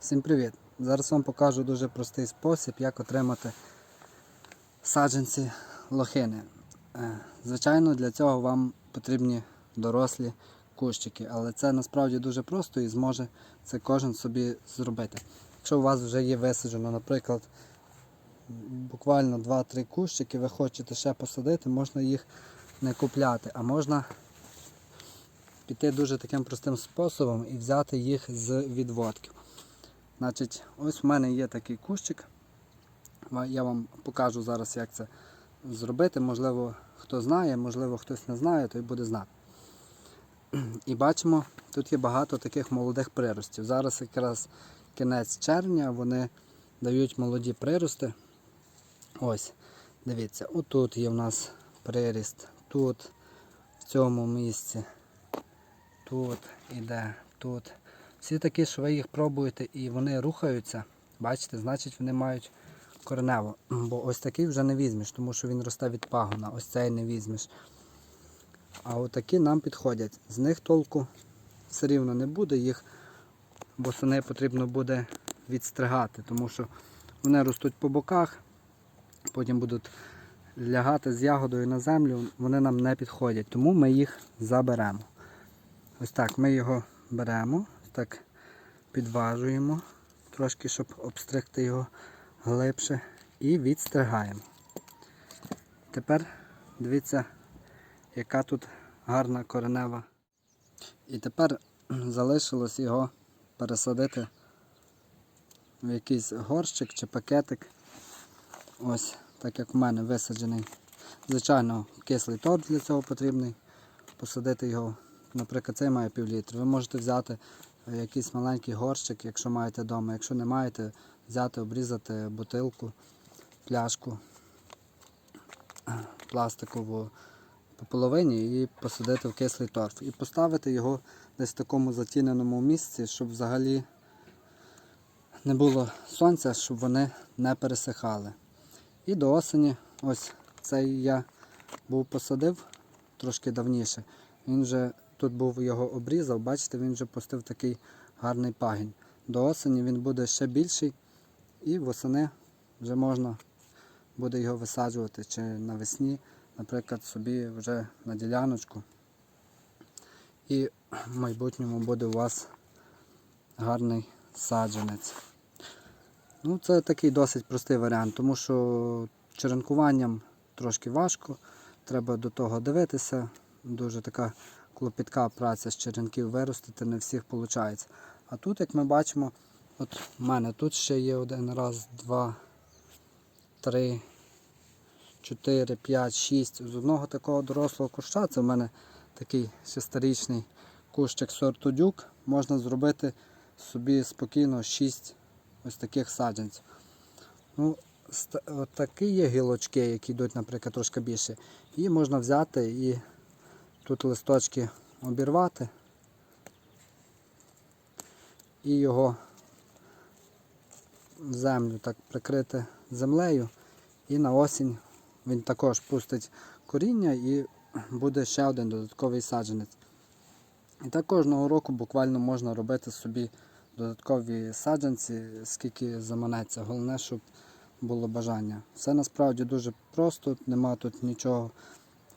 Всім привіт! Зараз вам покажу дуже простий спосіб, як отримати саджанці лохини. Е, Звичайно, для цього вам потрібні дорослі кущики, але це насправді дуже просто і зможе це кожен собі зробити. Якщо у вас вже є висаджено, наприклад, буквально 2-3 кущики, ви хочете ще посадити, можна їх не купляти, а можна піти дуже таким простим способом і взяти їх з відводків. Значить, ось в мене є такий кущик. Я вам покажу зараз, як це зробити. Можливо, хто знає, можливо, хтось не знає, той буде знати. І бачимо, тут є багато таких молодих приростів. Зараз якраз кінець червня, вони дають молоді прирости. Ось, дивіться, отут є в нас приріст, тут, в цьому місці, тут іде, тут. Всі такі, що ви їх пробуєте і вони рухаються, бачите, значить вони мають коренево. Бо ось такий вже не візьмеш, тому що він росте від пагона, ось цей не візьмеш. А отакі нам підходять. З них толку все рівно не буде, їх босони потрібно буде відстригати, тому що вони ростуть по боках, потім будуть лягати з ягодою на землю, вони нам не підходять, тому ми їх заберемо. Ось так ми його беремо, так підважуємо, трошки, щоб обстригти його глибше, і відстригаємо. Тепер дивіться, яка тут гарна коренева. І тепер залишилось його пересадити в якийсь горщик чи пакетик. Ось, так як в мене висаджений. Звичайно, кислий торф для цього потрібний. Посадити його, наприклад, цей має пів літра. Ви можете взяти якийсь маленький горщик, якщо маєте вдома. Якщо не маєте, взяти, обрізати бутилку, пляшку е, пластикову по половині і посадити в кислий торф. І поставити його десь в такому затіненому місці, щоб взагалі не було сонця, щоб вони не пересихали. І до осені, ось цей я був посадив трошки давніше. Він вже тут був його обрізав, бачите, він вже пустив такий гарний пагінь. До осені він буде ще більший і восени вже можна буде його висаджувати чи навесні, наприклад, собі вже на діляночку. І в майбутньому буде у вас гарний саджанець. Ну, це такий досить простий варіант, тому що черенкуванням трошки важко, треба до того дивитися. Дуже така клопітка праця з черенків виростити, не всіх виходить. А тут, як ми бачимо, от в мене тут ще є один раз, два, три, чотири, п'ять, шість. З одного такого дорослого куща, це в мене такий шестирічний кущик сорту дюк, можна зробити собі спокійно 6 ось таких саджанців. Ну, такі є гілочки, які йдуть, наприклад, трошки більше. Її можна взяти і тут листочки обірвати і його в землю так прикрити землею. І на осінь він також пустить коріння і буде ще один додатковий саджанець. І так кожного року буквально можна робити собі додаткові саджанці, скільки заманеться. Головне, щоб було бажання. Все насправді дуже просто, нема тут нічого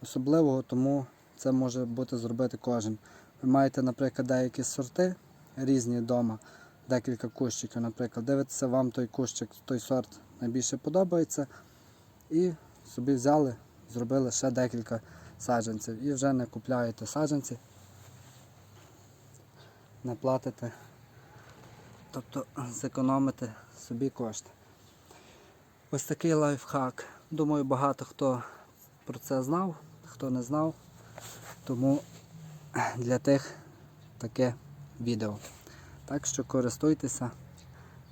особливого, тому це може бути зробити кожен. Ви маєте, наприклад, деякі сорти різні вдома, декілька кущиків, наприклад, дивитеся, вам той кущик, той сорт найбільше подобається. І собі взяли, зробили ще декілька саджанців. І вже не купляєте саджанці, не платите, тобто зекономите собі кошти. Ось такий лайфхак. Думаю, багато хто про це знав, хто не знав. Тому для тих таке відео. Так що користуйтеся.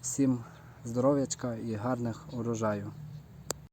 Всім здоров'ячка і гарних урожаю.